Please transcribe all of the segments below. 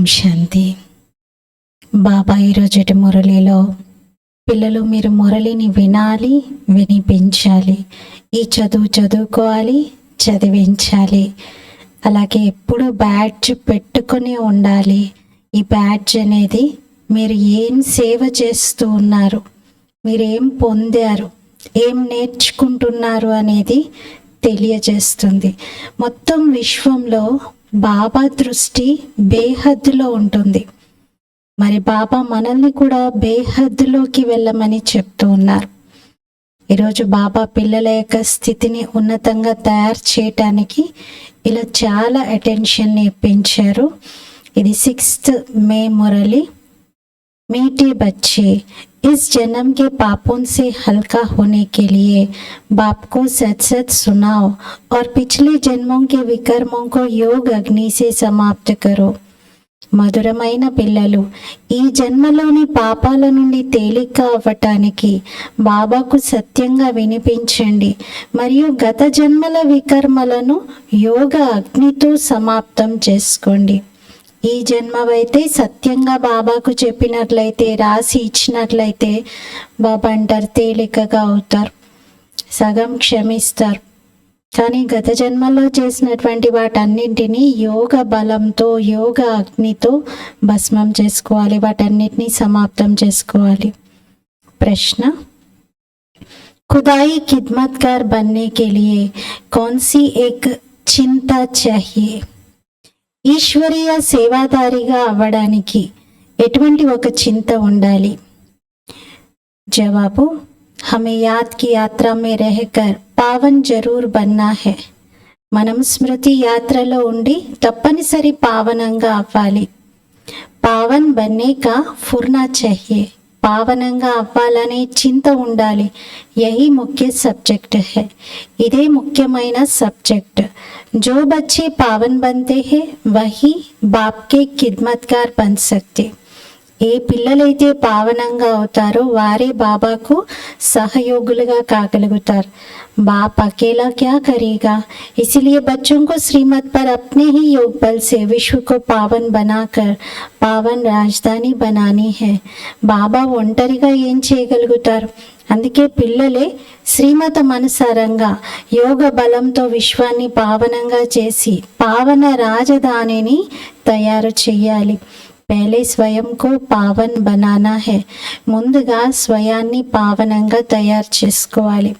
ఓం శాంతి బాబా ఈరోజుటి మురళిలో పిల్లలు మీరు మురళిని వినాలి వినిపించాలి. ఈ చదువు చదువుకోవాలి చదివించాలి. అలాగే ఎప్పుడు బ్యాడ్జ్ పెట్టుకొని ఉండాలి. ఈ బ్యాడ్జ్ అనేది మీరు ఏం సేవ చేస్తూ ఉన్నారు మీరు ఏం పొందారు ఏం నేర్చుకుంటున్నారు అనేది తెలియజేస్తుంది. మొత్తం విశ్వంలో బాబా దృష్టి బేహద్దులో ఉంటుంది. మరి బాబా మనల్ని కూడా బేహద్దులోకి వెళ్ళమని చెప్తూ ఉన్నారు. ఈరోజు బాబా పిల్లల యొక్క స్థితిని ఉన్నతంగా తయారు చేయటానికి ఇలా చాలా అటెన్షన్ని ఇప్పించారు ఇది సిక్స్త్ మే మురళి మీటి బచ్చి इस जन्म के पापों से हल्का होने के लिए बाप को सच सच सुनाओ और पिछले जन्मों के विकर्मों को योग अग्नि से समाप्त करो మధురమైన పిల్లలు ఈ జన్మలోని పాపాల నుండి తేలిక అవ్వటానికి బాబాకు సత్యంగా వినిపించండి మరియు గత జన్మల వికర్మలను యోగ అగ్నితో సమాప్తం చేసుకోండి ఈ జన్మవైతే సత్యంగా బాబాకు చెప్పినట్లయితే రాసి ఇచ్చినట్లయితే బాబా అంటారు తేలికగా అవుతారు సగం క్షమిస్తారు కానీ గత జన్మలో చేసినటువంటి వాటన్నింటినీ యోగ బలంతో యోగ అగ్నితో భస్మం చేసుకోవాలి వాటన్నిటినీ సమాప్తం చేసుకోవాలి ప్రశ్న खुदाई खिदमतगार बनने के लिए कौन सी एक चिंता चाहिए ఈశ్వరీయ సేవాదారిగా అవ్వడానికి ఎటువంటి ఒక చింత ఉండాలి? జవాబు హమే యాద్కి యాత్ర మే రహకర్ పావన్ జరూర్ బన్నా హే. మనం స్మృతి యాత్రలో ఉండి తప్పనిసరి పావనంగా అవ్వాలి. పావన్ బన్నే కా ఫుర్నా చహియే. పావనంగా అవ్వాలనే చింత ఉండాలి యహీ ముఖ్య సబ్జెక్ట్ है ఇదే ముఖ్యమైన సబ్జెక్ట్ जो बच्चे पावन बनते हैं वही बाप के खिदमतगार बन सकते ఏ పిల్లలైతే పావనంగా అవుతారో వారే బాబాకు సహయోగులుగా కాగలుగుతారు बाप अकेला क्या करेगा इसलिए बच्चों को श्रीमत पर अपने ही योग बल से विश्व को पावन बनाकर पावन రాజధాని बनानी है బాబా ఒంటరిగా ఏం చేయగలుగుతారు అందుకే పిల్లలే శ్రీమతం అనుసారంగా యోగ బలంతో విశ్వాన్ని పావనంగా చేసి పావన రాజధానిని తయారు చేయాలి పహలే స్వయంకు పావన్ బనానా హే. ముందుగా స్వయాన్ని పావనంగా తయారు చేసుకోవాలి.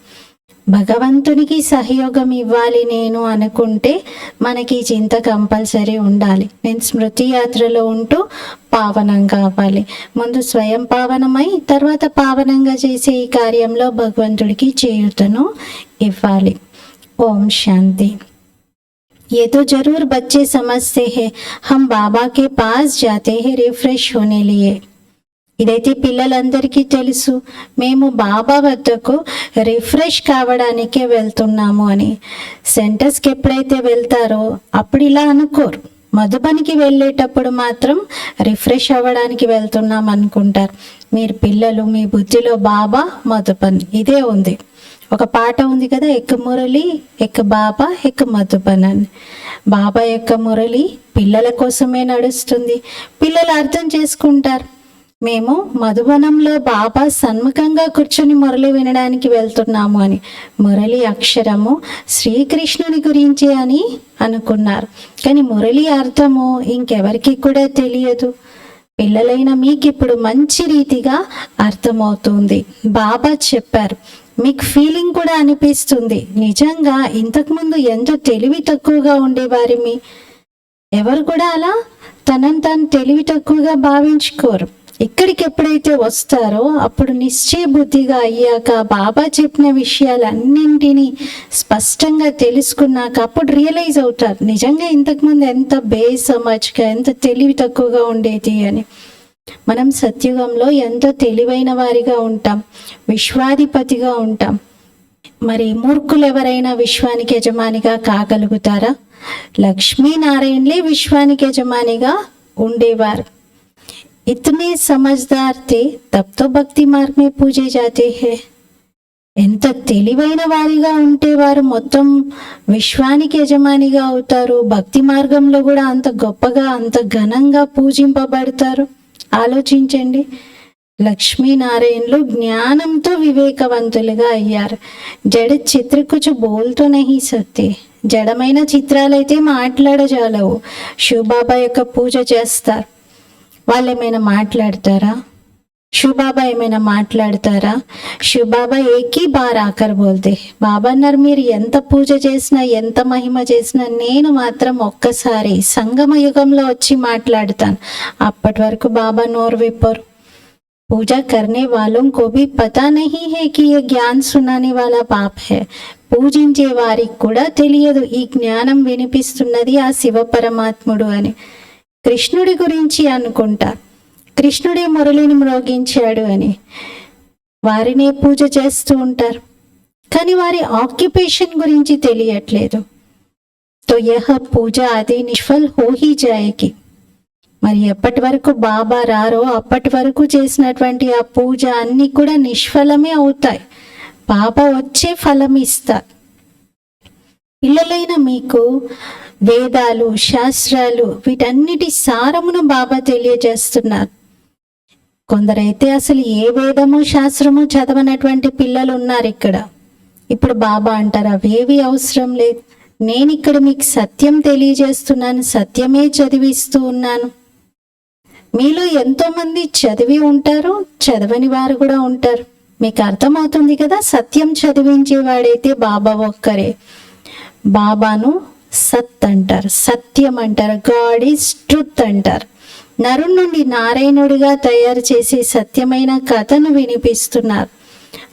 భగవంతునికి సహయోగం ఇవ్వాలి నేను అనుకుంటే మనకి చింత కంపల్సరీ ఉండాలి. నేను స్మృతి యాత్రలో ఉంటూ పావనంగా అవ్వాలి. ముందు స్వయం పావనమై తర్వాత పావనంగా చేసే ఈ కార్యంలో భగవంతుడికి చేయుతను ఇవ్వాలి. ఓం శాంతి. ये तो जरूर बच्चे समझते हैं हम बाबा के पास जाते हैं रिफ्रेश होने लिए ఇదైతే పిల్లలందరికీ తెలుసు మేము బాబా వద్దకు రిఫ్రెష్ కావడానికే వెళ్తున్నాము అని సెంటర్స్కి ఎప్పుడైతే వెళ్తారో అప్పుడు ఇలా అనుకోరు మధుబనికి వెళ్ళేటప్పుడు మాత్రం రిఫ్రెష్ అవ్వడానికి వెళ్తున్నాం అనుకుంటారు మీరు పిల్లలు మీ బుద్ధిలో బాబా మధుబన్ ఇదే ఉంది ఒక పాట ఉంది కదా ఎక్క మురళి ఎక్క బాబా ఎక్క మధుబన్ బాబా యొక్క మురళి పిల్లల కోసమే నడుస్తుంది. పిల్లలు అర్థం చేసుకుంటారు. మేము మధుబనంలో బాబా సన్ముఖంగా కూర్చొని మురళి వినడానికి వెళ్తున్నాము అని మురళి అక్షరము శ్రీకృష్ణుని గురించి అని అనుకున్నారు. కానీ మురళి అర్థము ఇంకెవరికి కూడా తెలియదు. పిల్లలైన మీకు ఇప్పుడు మంచి రీతిగా అర్థమవుతుంది. బాబా చెప్పారు మీకు ఫీలింగ్ కూడా అనిపిస్తుంది. నిజంగా ఇంతకుముందు ఎంత తెలివి తక్కువగా ఉండేవారిమి ఎవరు కూడా అలా? తనని తాను తెలివి తక్కువగా భావించుకోరు. ఇక్కడికి ఎప్పుడైతే వస్తారో అప్పుడు నిశ్చయ బుద్ధిగా అయ్యాక బాబా చెప్పిన విషయాలన్నింటినీ స్పష్టంగా తెలుసుకున్నాక అప్పుడు రియలైజ్ అవుతారు. నిజంగా ఇంతకుముందు ఎంత బేసమజ్గా ఎంత తెలివి తక్కువగా ఉండేది అని. మనం సత్యుగంలో ఎంతో తెలివైన వారిగా ఉంటాం విశ్వాధిపతిగా ఉంటాం. మరి మూర్ఖులు ఎవరైనా విశ్వానికి యజమానిగా కాగలుగుతారా? లక్ష్మీనారాయణలే విశ్వానికి యజమానిగా ఉండేవారు. ఇతనే సమజ్దార్తి తప్తో భక్తి మార్గమే పూజే జాతే హే. ఎంత తెలివైన వారిగా ఉంటే వారు మొత్తం విశ్వానికి యజమానిగా అవుతారు. భక్తి మార్గంలో కూడా అంత గొప్పగా అంత ఘనంగా పూజింపబడతారు. ఆలోచించండి. లక్ష్మీనారాయణలు జ్ఞానంతో వివేకవంతులుగా అయ్యారు. జడ చిత్రకుచు బోల్తో నహి సత్తే. జడమైన చిత్రాలైతే మాట్లాడజాలవు. శివబాబా యొక్క పూజ చేస్తారు. వాళ్ళు ఏమైనా మాట్లాడతారా? శివబాబా ఏమైనా మాట్లాడతారా శివబాబా ఏకీ బార్ ఆకర్ బోల్తే బాబా అన్నారు మీరు ఎంత పూజ చేసినా ఎంత మహిమ చేసినా నేను మాత్రం ఒక్కసారి సంగమ యుగంలో వచ్చి మాట్లాడతాను అప్పటి వరకు బాబా నోరు విప్పరు पूजा करने वालों को भी पता नहीं है कि ये ज्ञान सुनाने वाला पाप है పూజించే వారికి కూడా తెలియదు ఈ జ్ఞానం వినిపిస్తున్నది ఆ శివ పరమాత్ముడు అని కృష్ణుడి గురించి అనుకుంటా కృష్ణుడే మురళిని మ్రోగించాడు అని. వారినే పూజ చేస్తూ ఉంటారు. కానీ వారి ఆక్యుపేషన్ గురించి తెలియట్లేదు. తో యహ పూజ అది నిష్ఫల్ హోహీ జాయకి. మరి ఎప్పటి వరకు బాబా రారో అప్పటి వరకు చేసినటువంటి ఆ పూజ అన్నీ కూడా నిష్ఫలమే అవుతాయి. బాబా వచ్చే ఫలం ఇస్తారు. పిల్లలైన మీకు వేదాలు శాస్త్రాలు వీటన్నిటి సారమును బాబా తెలియజేస్తున్నారు. కొందరైతే అసలు ఏ వేదము శాస్త్రము చదవనటువంటి పిల్లలు ఉన్నారు ఇక్కడ. ఇప్పుడు బాబా అంటారు అవేవి అవసరం లేదు. నేను ఇక్కడ మీకు సత్యం తెలియజేస్తున్నాను సత్యమే చదివిస్తూ ఉన్నాను. మీలో ఎంతోమంది చదివి ఉంటారు చదవని వారు కూడా ఉంటారు. మీకు అర్థమవుతుంది కదా సత్యం చదివించేవాడైతే బాబా ఒక్కరే. బాబాను సత్ అంటారు సత్యం అంటారు గాడ్ ఈజ్ ట్రుత్ అంటారు. నరు నుండి నారాయణుడిగా తయారు చేసే సత్యమైన కథను వినిపిస్తున్నారు.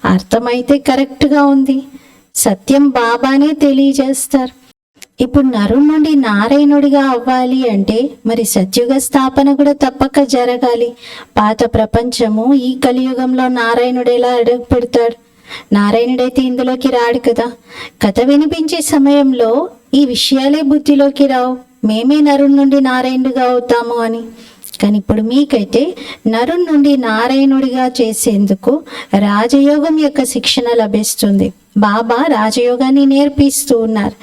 అర్థమైతే కరెక్ట్గా ఉంది. సత్యం బాబానే తెలియజేస్తారు. ఇప్పుడు నరు నుండి నారాయణుడిగా అవ్వాలి అంటే మరి సత్యుగ స్థాపన కూడా తప్పక జరగాలి. పాత ప్రపంచము ఈ కలియుగంలో నారాయణుడు ఎలా అడుగు పెడతాడు నారాయణుడైతే ఇందులోకి రాడు కదా. కథ వినిపించే సమయంలో ఈ విషయాలే బుద్ధిలోకి రావు. మేమే నరుణ్ నుండి నారాయణుడిగా అవుతాము అని. కానీ ఇప్పుడు మీకైతే నరుణ్ నుండి నారాయణుడిగా చేసేందుకు రాజయోగం యొక్క శిక్షణ లభిస్తుంది. బాబా రాజయోగాన్ని నేర్పిస్తూ ఉన్నారు.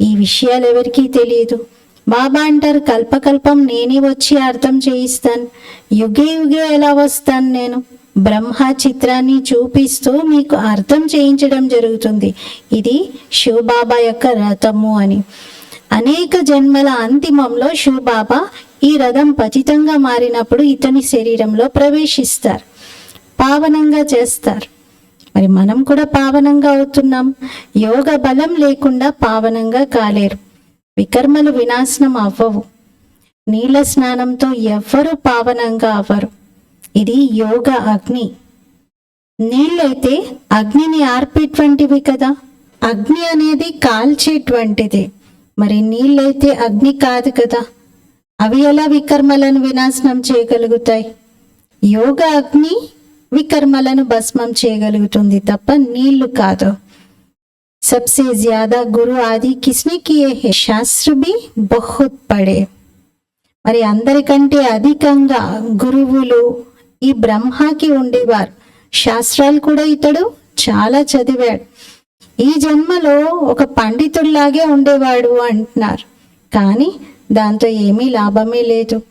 ఈ విషయాలు ఎవరికీ తెలియదు. బాబా అంటారు కల్పకల్పం నేనే వచ్చి అర్థం చేయిస్తాను. యుగే యుగే ఎలా వస్తాను నేను? బ్రహ్మ చిత్రాన్ని చూపిస్తూ మీకు అర్థం చేయించడం జరుగుతుంది. ఇది శివబాబా యొక్క రథము అని. అనేక జన్మల అంతిమంలో శివబాబా ఈ రథం పతితంగా మారినప్పుడు ఇతని శరీరంలో ప్రవేశిస్తారు. పావనంగా చేస్తారు. మరి మనం కూడా పావనంగా అవుతున్నాం. యోగ బలం లేకుండా పావనంగా కాలేరు. వికర్మలు వినాశనం అవ్వవు. నీళ్ళ స్నానంతో ఎవ్వరూ పావనంగా అవ్వరు. ఇది యోగ అగ్ని. నీళ్ళైతే అగ్నిని ఆర్పేటువంటివి కదా. అగ్ని అనేది కాల్చేటువంటిది. మరి నీళ్ళైతే అగ్ని కాదు కదా. అవి ఎలా వికర్మలను వినాశనం చేయగలుగుతాయి యోగ అగ్ని వికర్మలను భస్మం చేయగలుగుతుంది తప్ప నీళ్లు కాదు सबसे ज्यादा गुरु आदि किसने किए हैं शास्त्र भी बहुत పడే మరి అందరికంటే అధికంగా గురువులు ఈ బ్రహ్మకి ఉండేవారు శాస్త్రాలు కూడా ఇతడు చాలా చదివాడు ఈ జన్మలో ఒక పండితుల్లాగే ఉండేవాడు అంటున్నారు కానీ దాంతో ఏమీ లాభమే లేదు.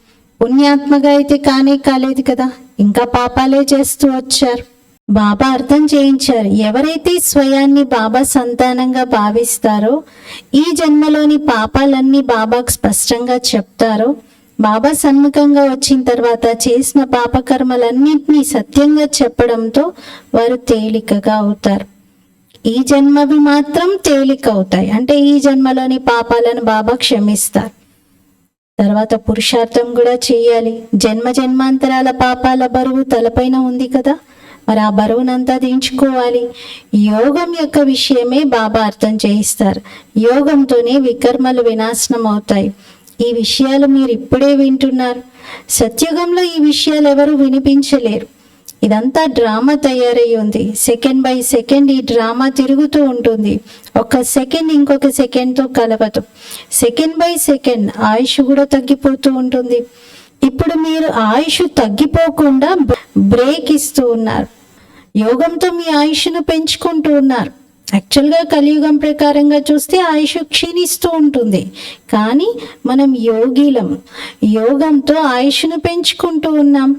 పుణ్యాత్మగా అయితే కానీ కాలేదు కదా. ఇంకా పాపాలే చేస్తూ వచ్చారు. బాబా అర్థం చేయించారు. ఎవరైతే స్వయాన్ని బాబా సంతానంగా భావిస్తారో ఈ జన్మలోని పాపాలన్నీ బాబాకు స్పష్టంగా చెప్తారో బాబా సన్ముఖంగా వచ్చిన తర్వాత చేసిన పాపకర్మలన్నింటినీ సత్యంగా చెప్పడంతో వారు తేలికగా అవుతారు. ఈ జన్మవి మాత్రం తేలిక అవుతాయి అంటే ఈ జన్మలోని పాపాలను బాబా క్షమిస్తారు. తర్వాత పురుషార్థం కూడా చేయాలి. జన్మ జన్మాంతరాల పాపాల బరువు తలపైన ఉంది కదా. మరి ఆ బరువునంతా దించుకోవాలి యోగం యొక్క విషయమే బాబా అర్థం చేయిస్తారు. యోగంతోనే వికర్మలు వినాశనం అవుతాయి ఈ విషయాలు మీరు ఇప్పుడే వింటున్నారు. సత్యుగంలో ఈ విషయాలు ఎవరు వినిపించలేరు. ఇదంతా డ్రామా తయారై ఉంది. సెకండ్ బై సెకండ్ ఈ డ్రామా తిరుగుతూ ఉంటుంది. ఒక సెకండ్ ఇంకొక సెకండ్తో కలవదు. సెకండ్ బై సెకండ్ ఆయుష్ కూడా తగ్గిపోతూ ఉంటుంది. ఇప్పుడు మీరు ఆయుష్ తగ్గిపోకుండా బ్రేక్ ఇస్తూ ఉన్నారు. యోగంతో మీ ఆయుష్ను పెంచుకుంటూ ఉన్నారు. యాక్చువల్గా కలియుగం ప్రకారంగా చూస్తే ఆయుష్ క్షీణిస్తూ ఉంటుంది. కానీ మనం యోగిలం. యోగంతో ఆయుష్ను పెంచుకుంటూ ఉన్నాం.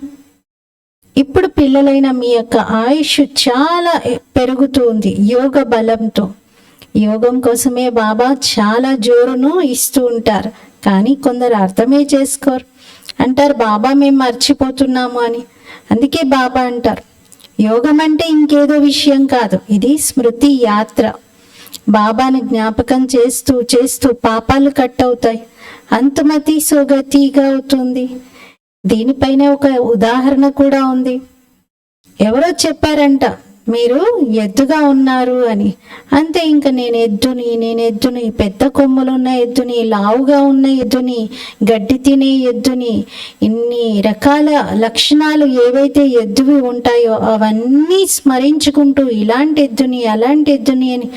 ఇప్పుడు పిల్లలైన మీ యొక్క ఆయుష్ చాలా పెరుగుతుంది యోగ బలంతో. యోగం కోసమే బాబా చాలా జోరును ఇస్తూ ఉంటారు. కానీ కొందరు అర్థమే చేసుకోరు. అంటారు బాబా మేము మర్చిపోతున్నాము అని. అందుకే బాబా అంటారు యోగం అంటే ఇంకేదో విషయం కాదు ఇది స్మృతి యాత్ర. బాబాని జ్ఞాపకం చేస్తూ చేస్తూ పాపాలు కట్ అవుతాయి. అంతమతి సోగతిగా అవుతుంది. దీనిపైన ఒక ఉదాహరణ కూడా ఉంది. ఎవరో చెప్పారంట మీరు ఎద్దుగా ఉన్నారు అని. అంతే ఇంకా నేను ఎద్దుని నేను ఎద్దుని పెద్ద కొమ్ములు ఉన్న ఎద్దుని లావుగా ఉన్న ఎద్దుని గడ్డి తినే ఎద్దుని ఇన్ని రకాల లక్షణాలు ఏవైతే ఎద్దువి ఉంటాయో అవన్నీ స్మరించుకుంటూ ఇలాంటి ఎద్దుని అలాంటి ఎద్దుని అని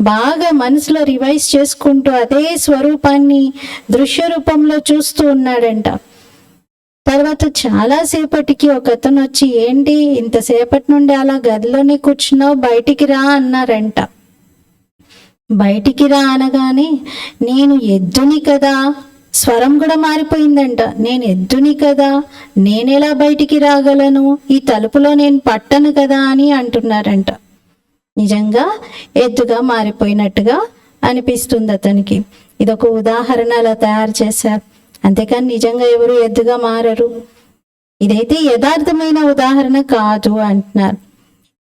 బాగా మనసులో రివైజ్ చేసుకుంటూ అదే స్వరూపాన్ని దృశ్య రూపంలో చూస్తూ ఉన్నాడంట. తర్వాత చాలాసేపటికి ఒక అతను వచ్చి ఏంటి ఇంతసేపటి నుండి అలా గదిలోనే కూర్చున్నావు? బయటికి రా అన్నారంట. బయటికి రా అనగానే నేను ఎద్దుని కదా. స్వరం కూడా మారిపోయిందంట. నేను ఎద్దుని కదా. నేనెలా బయటికి రాగలను? ఈ తలుపులో నేను పట్టను కదా అని అంటున్నారంట. నిజంగా ఎద్దుగా మారిపోయినట్టుగా అనిపిస్తుంది అతనికి. ఇదొక ఉదాహరణ అలా తయారు చేశారు. అంతేకాని నిజంగా ఎవరు ఎద్దుగా మారరు? ఇదైతే యథార్థమైన ఉదాహరణ కాదు అంటున్నారు.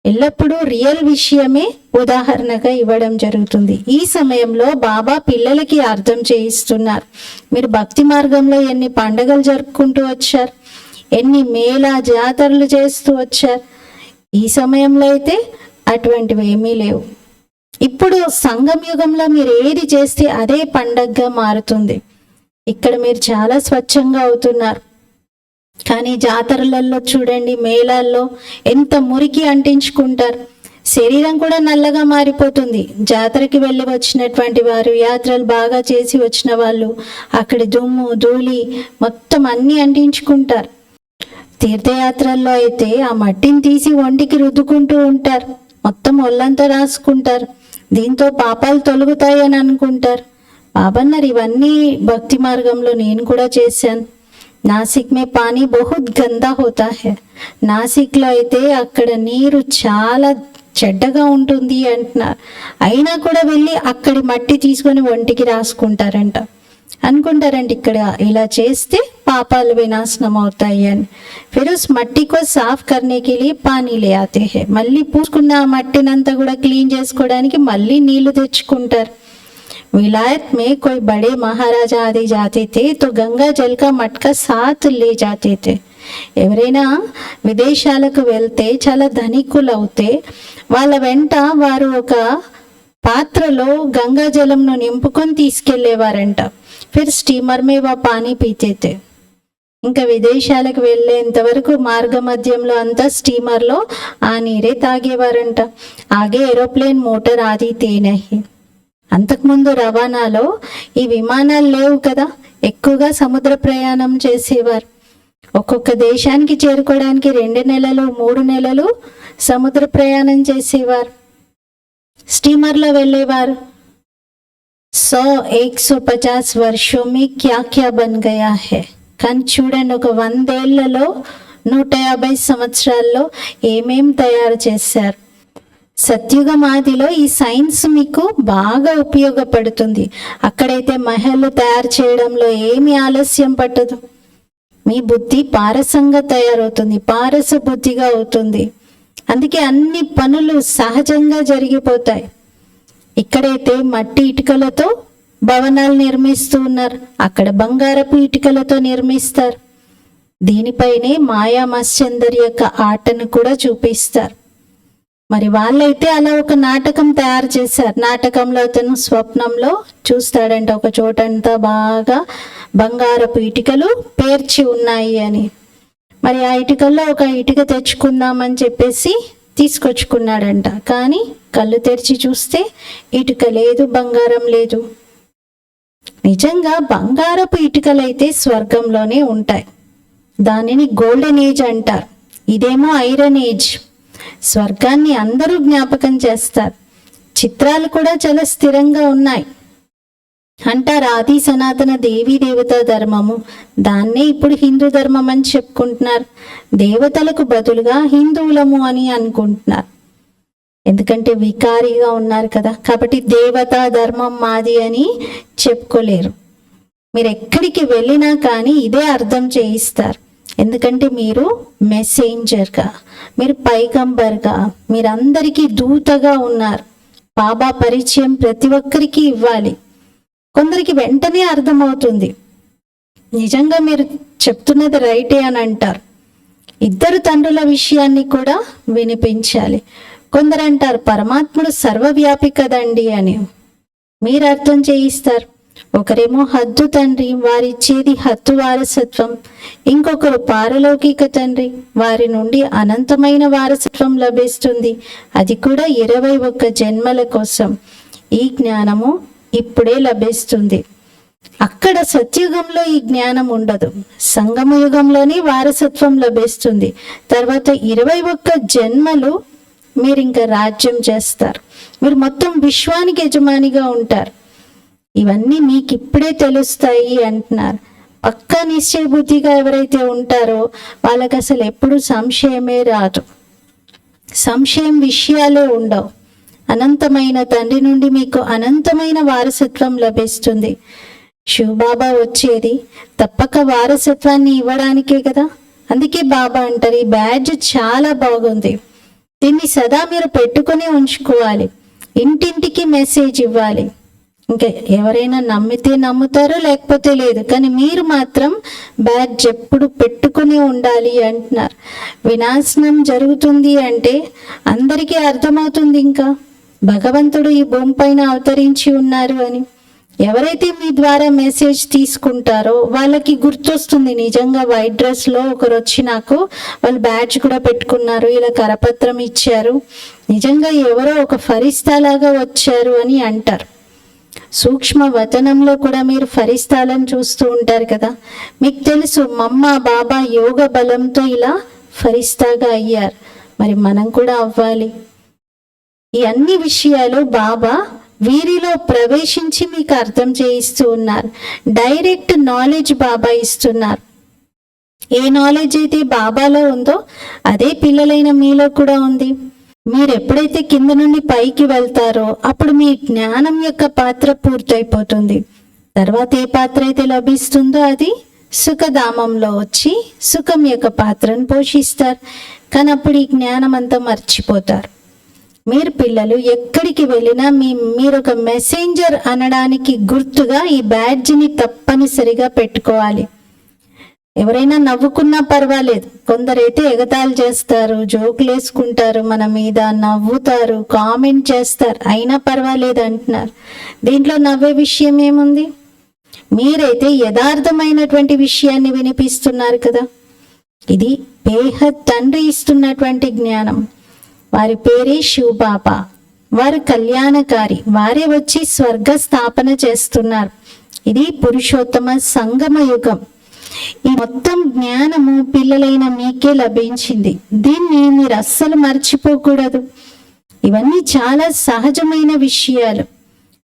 ఎల్లప్పుడూ రియల్ విషయమే ఉదాహరణగా ఇవ్వడం జరుగుతుంది. ఈ సమయంలో బాబా పిల్లలకి అర్థం చేయిస్తున్నారు. మీరు భక్తి మార్గంలో ఎన్ని పండగలు జరుపుకుంటూ వచ్చారు? ఎన్ని మేళా జాతరలు చేస్తూ వచ్చారు? ఈ సమయంలో అయితే అటువంటివి ఏమీ లేవు. ఇప్పుడు సంగం యుగంలో మీరు ఏది చేస్తే అదే పండగగా మారుతుంది. ఇక్కడ మీరు చాలా స్వచ్ఛంగా అవుతున్నారు. కానీ జాతరలలో చూడండి మేళాల్లో ఎంత మురికి అంటించుకుంటారు. శరీరం కూడా నల్లగా మారిపోతుంది. జాతరకి వెళ్ళి వచ్చినటువంటి వారు యాత్రలు బాగా చేసి వచ్చిన వాళ్ళు అక్కడ దుమ్ము ధూళి మొత్తం అన్నీ అంటించుకుంటారు. తీర్థయాత్రల్లో అయితే ఆ మట్టిని తీసి ఒంటికి రుద్దుకుంటూ ఉంటారు. మొత్తం ఒళ్ళంతా రాసుకుంటారు. దీంతో పాపాలు తొలుగుతాయి అని అనుకుంటారు. బాబన్నారు ఇవన్నీ భక్తి మార్గంలో నేను కూడా చేశాను. నాసిక్ మే పానీ బహుత్ గందా హోతా హే. నాసిక్లో అయితే అక్కడ నీరు చాలా చెడ్డగా ఉంటుంది అంటున్నారు. అయినా కూడా వెళ్ళి అక్కడి మట్టి తీసుకొని ఒంటికి రాసుకుంటారంట. అనుకుంటారంట ఇక్కడ ఇలా చేస్తే పాపాలు వినాశనం అవుతాయి అని. ఫిర్ మట్టి కో సాఫ్ కర్నేకి పానీ లే ఆతే హే. మళ్ళీ పూసుకున్న ఆ మట్టినంతా కూడా క్లీన్ చేసుకోవడానికి మళ్ళీ నీళ్ళు తెచ్చుకుంటారు. विलायत में कोई बड़े महाराजा आदि जाते थे तो गंगा जल का मटका साथ ले जाते थे ఎవరైనా విదేశాలకు వెళ్తే చాలా ధనికులు అవుతే వాళ్ళ వెంట వారు ఒక పాత్రలో గంగా జలంను నింపుకొని తీసుకెళ్లేవారంట ఫిర్ స్టీమర్ మే వా పానీ పీతేతే ఇంకా విదేశాలకు వెళ్ళేంత వరకు మార్గ మధ్యంలో అంతా స్టీమర్లో ఆ నీరే తాగేవారంట ఆగే ఏరోప్లేన్ మోటార్ ఆది తేనహి అంతకుముందు రవాణాలో ఈ విమానాలు లేవు కదా. ఎక్కువగా సముద్ర ప్రయాణం చేసేవారు. ఒక్కొక్క దేశానికి చేరుకోవడానికి రెండు నెలలు మూడు నెలలు సముద్ర ప్రయాణం చేసేవారు. స్టీమర్లో వెళ్ళేవారు. సో ఏక్ సో పచాస్ వర్షో మీ క్యా క్యా బన్ గయా హే? కానీ చూడండి ఒక వందేళ్ళలో నూట యాభై సంవత్సరాల్లో ఏమేం తయారు చేశారు? సత్యుగమాదిలో ఈ సైన్స్ మీకు బాగా ఉపయోగపడుతుంది. అక్కడైతే మహిళలు తయారు చేయడంలో ఏమి ఆలస్యం పట్టదు. మీ బుద్ధి పారసంగా తయారవుతుంది పారస బుద్ధిగా అవుతుంది. అందుకే అన్ని పనులు సహజంగా జరిగిపోతాయి. ఇక్కడైతే మట్టి ఇటుకలతో భవనాలు నిర్మిస్తూ ఉన్నారు. అక్కడ బంగారపు ఇటుకలతో నిర్మిస్తారు. దీనిపైనే మాయా మత్స్యందరి యొక్క ఆటను కూడా చూపిస్తారు. మరి వాళ్ళైతే అలా ఒక నాటకం తయారు చేశారు. నాటకంలో అతను స్వప్నంలో చూస్తాడంట ఒక చోటంతా బాగా బంగారపు ఇటుకలు పేర్చి ఉన్నాయి అని. మరి ఆ ఇటుకల్లో ఒక ఇటుక తెచ్చుకుందామని చెప్పేసి తీసుకొచ్చుకున్నాడంట. కానీ కళ్ళు తెరిచి చూస్తే ఇటుక లేదు బంగారం లేదు. నిజంగా బంగారపు ఇటుకలైతే స్వర్గంలోనే ఉంటాయి. దానిని గోల్డెన్ ఏజ్ అంటారు. ఇదేమో ఐరన్ ఏజ్ స్వర్గాన్ని అందరూ జ్ఞాపకం చేస్తారు. చిత్రాలు కూడా చాలా స్థిరంగా ఉన్నాయి. అంటారు ఆది సనాతన దేవీ దేవతా ధర్మము. దాన్నే ఇప్పుడు హిందూ ధర్మం అని చెప్పుకుంటున్నారు. దేవతలకు బదులుగా హిందువులము అని అనుకుంటున్నారు. ఎందుకంటే వికారిగా ఉన్నారు కదా. కాబట్టి దేవతా ధర్మం మాది అని చెప్పుకోలేరు. మీరు ఎక్కడికి వెళ్ళినా కానీ ఇదే అర్థం చేయిస్తారు. ఎందుకంటే మీరు మెసేంజర్గా మీరు పైగంబర్గా మీరందరికీ దూతగా ఉన్నారు. బాబా పరిచయం ప్రతి ఒక్కరికి ఇవ్వాలి. కొందరికి వెంటనే అర్థమవుతుంది. నిజంగా మీరు చెప్తున్నది రైటే అని అంటారు. ఇద్దరు తండ్రుల విషయాన్ని కూడా వినిపించాలి. కొందరు అంటారు పరమాత్ముడు సర్వవ్యాపి కదండి అని. మీరు అర్థం చేయిస్తారు. ఒకరేమో హద్దు తండ్రి వారిచ్చేది హద్దు వారసత్వం. ఇంకొకరు పారలౌకిక తండ్రి వారి నుండి అనంతమైన వారసత్వం లభిస్తుంది. అది కూడా ఇరవై ఒక్క జన్మల కోసం. ఈ జ్ఞానము ఇప్పుడే లభిస్తుంది. అక్కడ సత్యుగంలో ఈ జ్ఞానం ఉండదు. సంగమ యుగంలోనే వారసత్వం లభిస్తుంది. తర్వాత ఇరవై ఒక్క జన్మలు మీరు ఇంకా రాజ్యం చేస్తారు. మీరు మొత్తం విశ్వానికి యజమానిగా ఉంటారు. ఇవన్నీ మీకు ఇప్పుడే తెలుస్తాయి అంటున్నారు. పక్కా నిశ్చయ బుద్ధిగా ఎవరైతే ఉంటారో వాళ్ళకి అసలు ఎప్పుడు సంశయమే రాదు. సంశయం విషయాలే ఉండవు. అనంతమైన తండ్రి నుండి మీకు అనంతమైన వారసత్వం లభిస్తుంది. శివబాబా వచ్చేది తప్పక వారసత్వాన్ని ఇవ్వడానికే కదా? అందుకే బాబా అంటారు ఈ బ్యాడ్జ్ చాలా బాగుంది. దీన్ని సదా మీరు పెట్టుకొని ఉంచుకోవాలి. ఇంటింటికి మెసేజ్ ఇవ్వాలి. ఇంకా ఎవరైనా నమ్మితే నమ్ముతారో లేకపోతే లేదు. కానీ మీరు మాత్రం బ్యాడ్జ్ ఎప్పుడు పెట్టుకుని ఉండాలి అంటున్నారు. వినాశనం జరుగుతుంది అంటే అందరికీ అర్థమవుతుంది ఇంకా. భగవంతుడు ఈ భూమి పైన అవతరించి ఉన్నారు అని. ఎవరైతే మీ ద్వారా మెసేజ్ తీసుకుంటారో వాళ్ళకి గుర్తొస్తుంది. నిజంగా వైట్ డ్రెస్లో ఒకరు వచ్చి నాకు వాళ్ళు బ్యాడ్జ్ కూడా పెట్టుకున్నారు. ఇలా కరపత్రం ఇచ్చారు. నిజంగా ఎవరో ఒక ఫరిస్తా లాగా వచ్చారు అని అంటారు. సూక్ష్మ వచనంలో కూడా మీరు ఫరిస్తాలను చూస్తూ ఉంటారు కదా. మీకు తెలుసు మమ్మ బాబా యోగ బలంతో ఇలా ఫరిస్తాగా అయ్యారు. మరి మనం కూడా అవ్వాలి. ఈ అన్ని విషయాలు బాబా వీరిలో ప్రవేశించి మీకు అర్థం చేయిస్తూ ఉన్నారు. డైరెక్ట్ నాలెడ్జ్ బాబా ఇస్తున్నారు. ఏ నాలెడ్జ్ అయితే బాబాలో ఉందో అదే పిల్లలైన మీలో కూడా ఉంది. మీరు ఎప్పుడైతే కింద నుండి పైకి వెళ్తారో అప్పుడు మీ జ్ఞానం యొక్క పాత్ర పూర్తయిపోతుంది. తర్వాత ఏ పాత్ర అయితే లభిస్తుందో అది సుఖధామంలో వచ్చి సుఖం యొక్క పాత్రను పోషిస్తారు. కానీ అప్పుడు ఈ జ్ఞానం అంతా మర్చిపోతారు. మీరు పిల్లలు ఎక్కడికి వెళ్ళినా మీ మీరు ఒక మెసెంజర్ అనడానికి గుర్తుగా ఈ బ్యాడ్జిని తప్పనిసరిగా పెట్టుకోవాలి. ఎవరైనా నవ్వుకున్నా పర్వాలేదు. కొందరైతే ఎగతాళి చేస్తారు జోకులు వేసుకుంటారు మన మీద నవ్వుతారు కామెంట్ చేస్తారు. అయినా పర్వాలేదు అంటున్నారు. దీంట్లో నవ్వే విషయం ఏముంది? మీరైతే యథార్థమైనటువంటి విషయాన్ని వినిపిస్తున్నారు కదా. ఇది బేహద్ తండ్రి ఇస్తున్నటువంటి జ్ఞానం. వారి పేరే శివబాబా వారు కళ్యాణకారి. వారే వచ్చి స్వర్గ స్థాపన చేస్తున్నారు. ఇది పురుషోత్తమ సంగమ యుగం ఈ మొత్తం జ్ఞానము పిల్లలైన మీకే లభించింది. దీన్ని మీరు అస్సలు మర్చిపోకూడదు. ఇవన్నీ చాలా సహజమైన విషయాలు.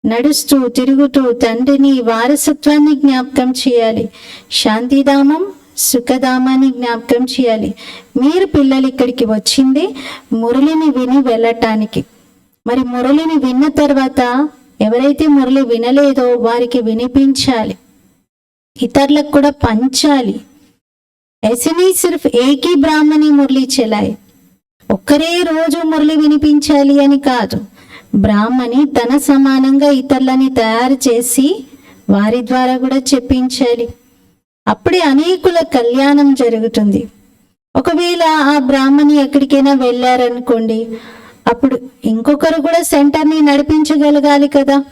నడుస్తూ తిరుగుతూ తండ్రిని వారసత్వాన్ని జ్ఞాపకం చేయాలి. శాంతిధామం సుఖధామాన్ని జ్ఞాపకం చేయాలి. మీరు పిల్లలు ఇక్కడికి వచ్చింది మురళిని విని వెళ్ళటానికి. మరి మురళిని విన్న తర్వాత ఎవరైతే మురళి వినలేదో వారికి వినిపించాలి. ఇతరులకు కూడా పంచాలి. ఎస్ని సిర్ఫ్ ఏకీ బ్రాహ్మణి మురళి చెలాయి. ఒక్కరే రోజు మురళి వినిపించాలి అని కాదు. బ్రాహ్మణి తన సమానంగా ఇతరులని తయారు చేసి వారి ద్వారా కూడా చెప్పించాలి. అప్పుడే అనేకుల కళ్యాణం జరుగుతుంది. ఒకవేళ ఆ బ్రాహ్మణి ఎక్కడికైనా వెళ్ళారనుకోండి అప్పుడు ఇంకొకరు కూడా సెంటర్ని నడిపించగలగాలి కదా.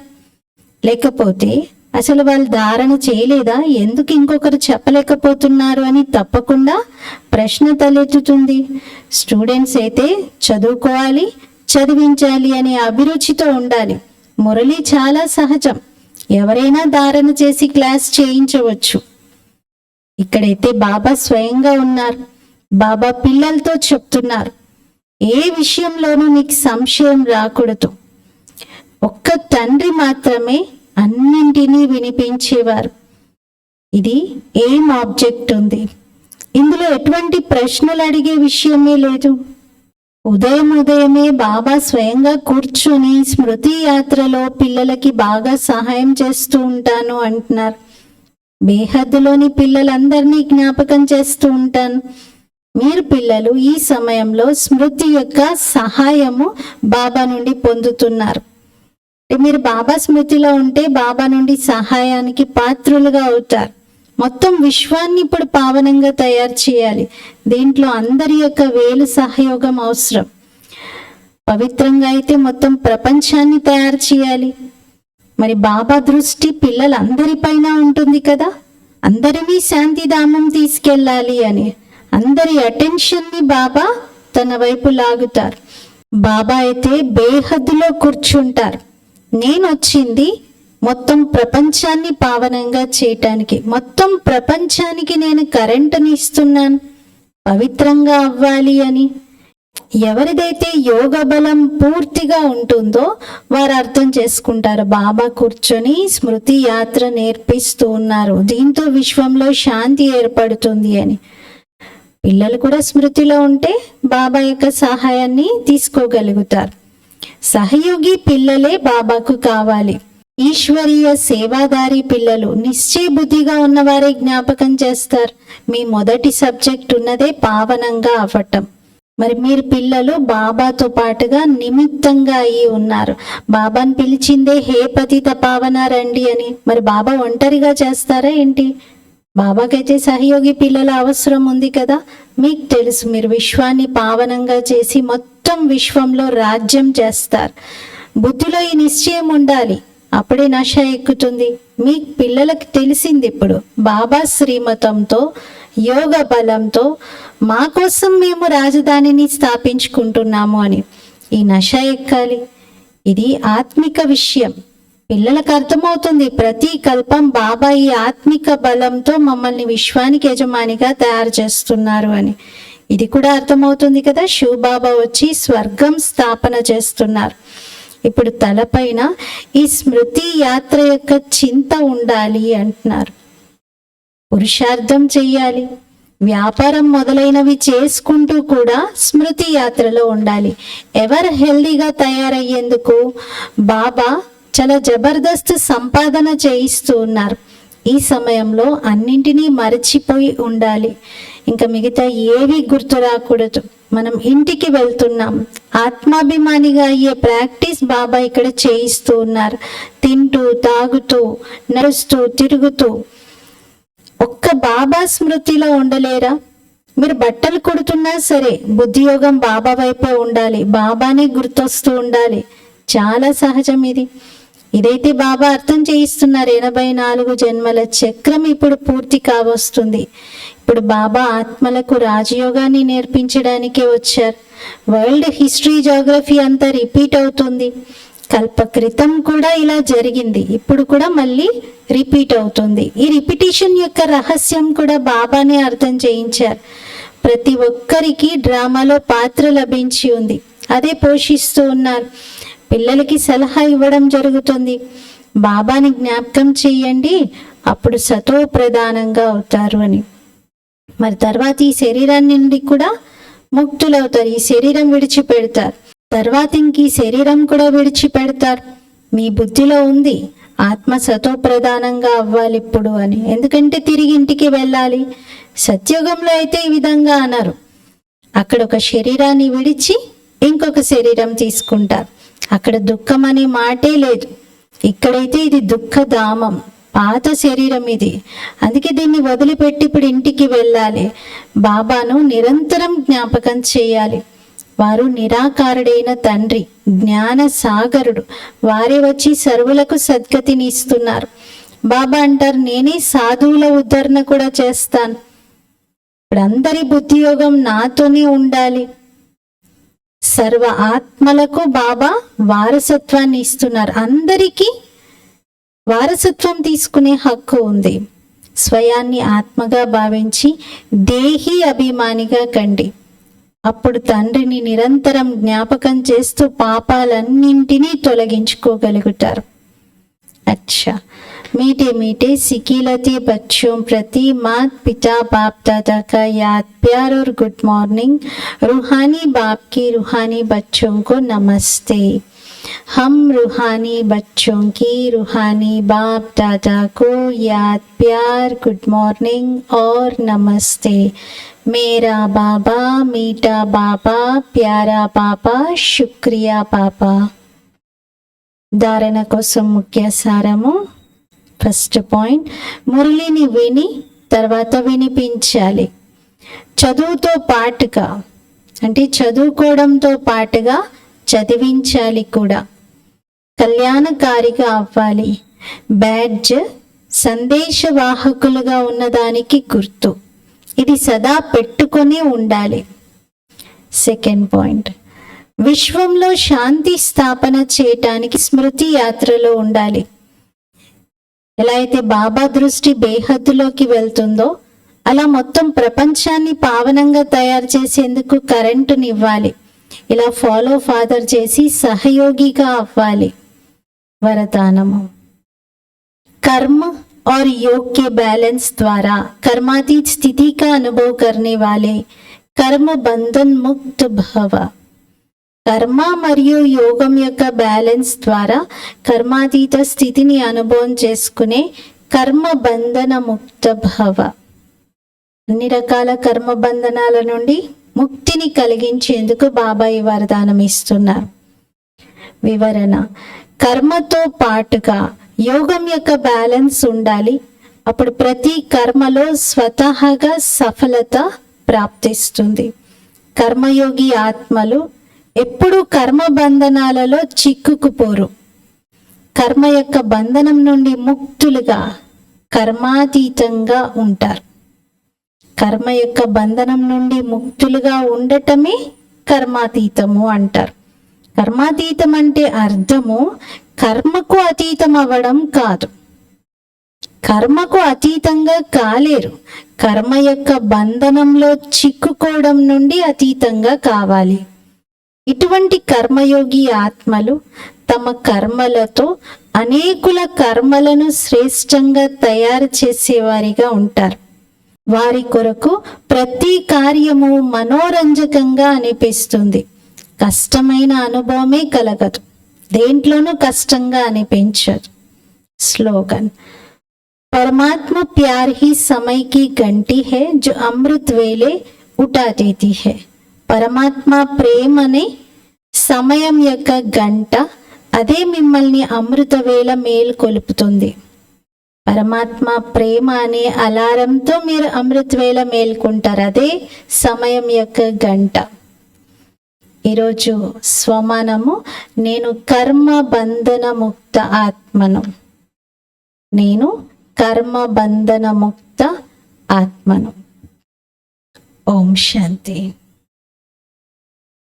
లేకపోతే అసలు వాళ్ళు ధారణ చేయలేదా? ఎందుకు ఇంకొకరు చెప్పలేకపోతున్నారు అని తప్పకుండా ప్రశ్న తలెత్తుతుంది. స్టూడెంట్స్ అయితే చదువుకోవాలి చదివించాలి అనే అభిరుచితో ఉండాలి. మురళి చాలా సహజం. ఎవరైనా ధారణ చేసి క్లాస్ చేయించవచ్చు. ఇక్కడైతే బాబా స్వయంగా ఉన్నారు. బాబా పిల్లలతో చెప్తున్నారు. ఏ విషయంలోనూ నీకు సంశయం రాకూడదు. ఒక్క తండ్రి మాత్రమే అన్నింటినీ వినిపించేవారు. ఇది ఏం ఆబ్జెక్ట్ ఉంది? ఇందులో ఎటువంటి ప్రశ్నలు అడిగే విషయమే లేదు. ఉదయం ఉదయమే బాబా స్వయంగా కూర్చుని స్మృతి యాత్రలో పిల్లలకి బాగా సహాయం చేస్తూ ఉంటాను అంటున్నారు. బేహద్దులోని పిల్లలందరినీ జ్ఞాపకం చేస్తూ ఉంటాను. మీరు పిల్లలు ఈ సమయంలో స్మృతి యొక్క సహాయము బాబా నుండి పొందుతున్నారు. మీరు బాబా స్మృతిలో ఉంటే బాబా నుండి సహాయానికి పాత్రులుగా అవుతారు. మొత్తం విశ్వాన్ని ఇప్పుడు పావనంగా తయారు చేయాలి. దీంట్లో అందరి యొక్క వేలు సహయోగం అవసరం. పవిత్రంగా అయితే మొత్తం ప్రపంచాన్ని తయారు చేయాలి. మరి బాబా దృష్టి పిల్లలందరిపైన ఉంటుంది కదా? అందరినీ శాంతిధామం తీసుకెళ్ళాలి అని. అందరి అటెన్షన్ని బాబా తన వైపు లాగుతారు. బాబా అయితే బేహద్దులో కూర్చుంటారు. నేను వచ్చింది మొత్తం ప్రపంచాన్ని పావనంగా చేయటానికి. మొత్తం ప్రపంచానికి నేను కరెంటుని ఇస్తున్నాను. పవిత్రంగా అవ్వాలి అని. ఎవరిదైతే యోగ బలం పూర్తిగా ఉంటుందో వారు అర్థం చేసుకుంటారు. బాబా కూర్చొని స్మృతి యాత్ర నేర్పిస్తూ ఉన్నారు. దీంతో విశ్వంలో శాంతి ఏర్పడుతుంది అని. పిల్లలు కూడా స్మృతిలో ఉంటే బాబా యొక్క సహాయాన్ని తీసుకోగలుగుతారు. సహయోగి పిల్లలే బాబాకు కావాలి. ఈశ్వరీయ సేవాదారి పిల్లలు నిశ్చయ బుద్ధిగా ఉన్నవారే జ్ఞాపకం చేస్తారు. మీ మొదటి సబ్జెక్ట్ ఉన్నదే పావనంగా అవ్వటం. మరి మీరు పిల్లలు బాబాతో పాటుగా నిమిత్తంగా అయి ఉన్నారు. బాబాను పిలిచిందే హే పతిత పావన రండి అని. మరి బాబా ఒంటరిగా చేస్తారా ఏంటి? బాబాకైతే సహయోగి పిల్లల అవసరం ఉంది కదా. మీకు తెలుసు మీరు విశ్వాన్ని పావనంగా చేసి మొత్తం విశ్వంలో రాజ్యం చేస్తారు. బుద్ధిలో ఈ నిశ్చయం ఉండాలి. అప్పుడే నష ఎక్కుతుంది. మీ పిల్లలకు తెలిసింది ఇప్పుడు. బాబా శ్రీమతంతో యోగ బలంతో మా కోసం మేము రాజధానిని స్థాపించుకుంటున్నాము అని. ఈ నష ఎక్కాలి. ఇది ఆత్మిక విషయం. పిల్లలకు అర్థమవుతుంది. ప్రతి కల్పం బాబా ఈ ఆత్మిక బలంతో మమ్మల్ని విశ్వానికి యజమానిగా తయారు చేస్తున్నారు అని. ఇది కూడా అర్థమవుతుంది కదా? శివబాబా వచ్చి స్వర్గం స్థాపన చేస్తున్నారు. ఇప్పుడు తలపైన ఈ స్మృతి యాత్ర యొక్క చింత ఉండాలి అంటున్నారు. పురుషార్థం చెయ్యాలి. వ్యాపారం మొదలైనవి చేసుకుంటూ కూడా స్మృతి యాత్రలో ఉండాలి. ఎవరు హెల్దీగా తయారయ్యేందుకు బాబా చాలా జబర్దస్త్ సంపాదన చేయిస్తూ ఉన్నారు. ఈ సమయంలో అన్నింటినీ మరచిపోయి ఉండాలి. ఇంకా మిగతా ఏవి గుర్తు రాకూడదు మనం ఇంటికి వెళ్తున్నాం. ఆత్మాభిమానిగా అయ్యే ప్రాక్టీస్ బాబా ఇక్కడ చేయిస్తూ ఉన్నారు. తింటూ తాగుతూ నడుస్తూ తిరుగుతూ. ఒక్క బాబా స్మృతిలో ఉండలేరా? మీరు బట్టలు కుడుతున్నా సరే బుద్ధియోగం బాబా వైపే ఉండాలి. బాబానే గుర్తొస్తూ ఉండాలి. చాలా సహజం ఇది. ఇదైతే బాబా అర్థం చేయిస్తున్నారు. ఎనభై నాలుగు జన్మల చక్రం ఇప్పుడు పూర్తి కావస్తుంది. ఇప్పుడు బాబా ఆత్మలకు రాజయోగాన్ని నేర్పించడానికే వచ్చారు. వరల్డ్ హిస్టరీ జోగ్రఫీ అంతా రిపీట్ అవుతుంది. కల్ప క్రితం కూడా ఇలా జరిగింది. ఇప్పుడు కూడా మళ్ళీ రిపీట్ అవుతుంది. ఈ రిపిటేషన్ యొక్క రహస్యం కూడా బాబానే అర్థం చేయించారు. ప్రతి ఒక్కరికి డ్రామాలో పాత్ర లభించి ఉంది. అదే పోషిస్తూ ఉన్నారు. పిల్లలకి సలహా ఇవ్వడం జరుగుతుంది. బాబాని జ్ఞాపకం చేయండి. అప్పుడు సతో ప్రధానంగా అవుతారు అని. మరి తర్వాత ఈ శరీరాన్ని నుండి కూడా ముక్తులవుతారు. ఈ శరీరం విడిచిపెడతారు. తర్వాత ఇంక ఈ శరీరం కూడా విడిచిపెడతారు. మీ బుద్ధిలో ఉంది. ఆత్మ సతో ప్రధానంగా అవ్వాలి ఇప్పుడు అని. ఎందుకంటే తిరిగి ఇంటికి వెళ్ళాలి. సత్యుగంలో అయితే ఈ విధంగా అన్నారు అక్కడ ఒక శరీరాన్ని విడిచి ఇంకొక శరీరం తీసుకుంటారు. అక్కడ దుఃఖం అనే మాటే లేదు. ఇక్కడైతే ఇది దుఃఖధామం పాత శరీరం ఇది. అందుకే దీన్ని వదిలిపెట్టి ఇప్పుడు ఇంటికి వెళ్ళాలి. బాబాను నిరంతరం జ్ఞాపకం చేయాలి. వారు నిరాకారుడైన తండ్రి జ్ఞాన సాగరుడు వారే వచ్చి సర్వులకు సద్గతిని ఇస్తున్నారు బాబా అంటారు నేనే సాధువుల ఉద్ధరణ కూడా చేస్తాను. ఇప్పుడు అందరి బుద్ధియోగం నాతోనే ఉండాలి. సర్వ ఆత్మలకు బాబా వారసత్వాన్ని ఇస్తున్నారు. అందరికీ వారసత్వం తీసుకునే హక్కు ఉంది. స్వయాన్ని ఆత్మగా భావించి దేహి అభిమానిగా కండి. అప్పుడు తండ్రిని నిరంతరం జ్ఞాపకం చేస్తూ పాపాలన్నింటినీ తొలగించుకోగలుగుతారు. అచ్చా! मीठे मीठे सिकीलते बच्चों प्रति मात पिता बाप दादा का याद प्यार और गुड मॉर्निंग रूहानी बाप की रूहानी बच्चों को नमस्ते हम रूहानी बच्चों की रूहानी बाप दादा को याद प्यार गुड मॉर्निंग और नमस्ते मेरा बाबा मीठा बाबा प्यारा बाबा शुक्रिया बाबा ధారణ కోసం ముఖ్య సారము ఫస్ట్ పాయింట్. మురళిని విని తర్వాత వినిపించాలి. చదువుతో పాటుగా అంటే చదువుకోవడంతో పాటుగా చదివించాలి కూడా. కళ్యాణకారిగా అవ్వాలి. బ్యాడ్జ్ సందేశవాహకులుగా ఉన్నదానికి గుర్తు. ఇది సదా పెట్టుకొని ఉండాలి. Second point. విశ్వంలో శాంతి స్థాపన చేయటానికి స్మృతి యాత్రలో ఉండాలి. ఎలా అయితే బాబా దృష్టి బేహద్దులోకి వెళ్తుందో అలా మొత్తం ప్రపంచాన్ని పావనంగా తయారు చేసేందుకు కరెంటునివ్వాలి ఇలా ఫాలో ఫాదర్ చేసి సహయోగిగా అవ్వాలి వరదానము कर्म और योग के बैलेंस द्वारा कर्मातीत स्थिति का अनुभव करने वाले कर्म बंधन मुक्त भव కర్మ మరియు యోగం యొక్క బ్యాలెన్స్ ద్వారా కర్మాతీత స్థితిని అనుభవం చేసుకునే కర్మ బంధన ముక్త భవ. అన్ని రకాల కర్మ బంధనాల నుండి ముక్తిని కలిగించేందుకు బాబాయి వరదానం ఇస్తున్నారు. వివరణ. కర్మతో పాటుగా యోగం యొక్క బ్యాలెన్స్ ఉండాలి. అప్పుడు ప్రతి కర్మలో స్వతహాగా సఫలత ప్రాప్తిస్తుంది. కర్మయోగి ఆత్మలు ఎప్పుడూ కర్మ బంధనాలలో చిక్కుకుపోరు. కర్మ యొక్క బంధనం నుండి ముక్తులుగా కర్మాతీతంగా ఉంటారు. కర్మ యొక్క బంధనం నుండి ముక్తులుగా ఉండటమే కర్మాతీతము అంటారు. కర్మాతీతం అంటే అర్థము కర్మకు అతీతం అవ్వడం కాదు. కర్మకు అతీతంగా కాలేరు. కర్మ యొక్క బంధనంలో చిక్కుకోవడం నుండి అతీతంగా కావాలి. ఇటువంటి కర్మయోగి ఆత్మలు తమ కర్మలతో అనేకుల కర్మలను శ్రేష్టంగా తయారు చేసేవారిగా ఉంటారు వారి కొరకు ప్రతి కార్యము మనోరంజకంగా అనిపిస్తుంది కష్టమైన అనుభవమే కలగదు దేంట్లోనూ కష్టంగా అనిపించదు స్లోగన్ परमात्मा प्यार ही समय की घंटी है जो अमृत वेले उठा देती है పరమాత్మ ప్రేమ అనే సమయం యొక్క గంట అదే మిమ్మల్ని అమృత వేళ మేలు కొలుపుతుంది. పరమాత్మ ప్రేమ అనే అలారంతో మీరు అమృత వేళ మేల్కొంటారు. అదే సమయం యొక్క గంట. ఈరోజు స్వమానము నేను కర్మ బంధన ముక్త ఆత్మను. నేను కర్మ బంధన ముక్త ఆత్మను. ఓం శాంతి.